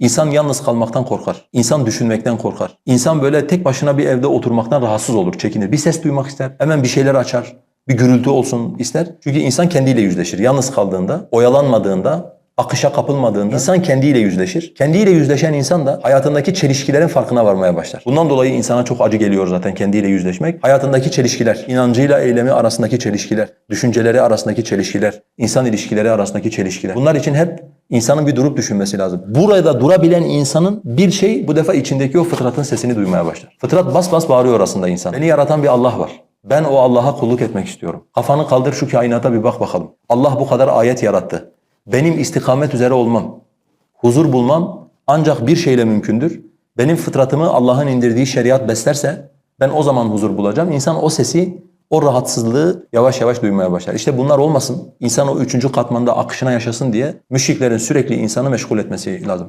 İnsan yalnız kalmaktan korkar. İnsan düşünmekten korkar. İnsan böyle tek başına bir evde oturmaktan rahatsız olur, çekinir. Bir ses duymak ister. Hemen bir şeyler açar. Bir gürültü olsun ister. Çünkü insan kendiyle yüzleşir. Yalnız kaldığında, oyalanmadığında, akışa kapılmadığında insan kendiyle yüzleşir. Kendiyle yüzleşen insan da hayatındaki çelişkilerin farkına varmaya başlar. Bundan dolayı insana çok acı geliyor zaten kendiyle yüzleşmek. Hayatındaki çelişkiler, inancıyla eylemi arasındaki çelişkiler, düşünceleri arasındaki çelişkiler, insan ilişkileri arasındaki çelişkiler. Bunlar için hep insanın bir durup düşünmesi lazım. Burada durabilen insanın bir şey bu defa içindeki o fıtratın sesini duymaya başlar. Fıtrat bas bas bağırıyor aslında insan. Beni yaratan bir Allah var. Ben o Allah'a kulluk etmek istiyorum. Kafanı kaldır şu kainata bir bak bakalım. Allah bu kadar ayet yarattı. Benim istikamet üzere olmam, huzur bulmam ancak bir şeyle mümkündür. Benim fıtratımı Allah'ın indirdiği şeriat beslerse ben o zaman huzur bulacağım. İnsan o sesi, o rahatsızlığı yavaş yavaş duymaya başlar. İşte bunlar olmasın, insan o üçüncü katmanda akışına yaşasın diye müşriklerin sürekli insanı meşgul etmesi lazım.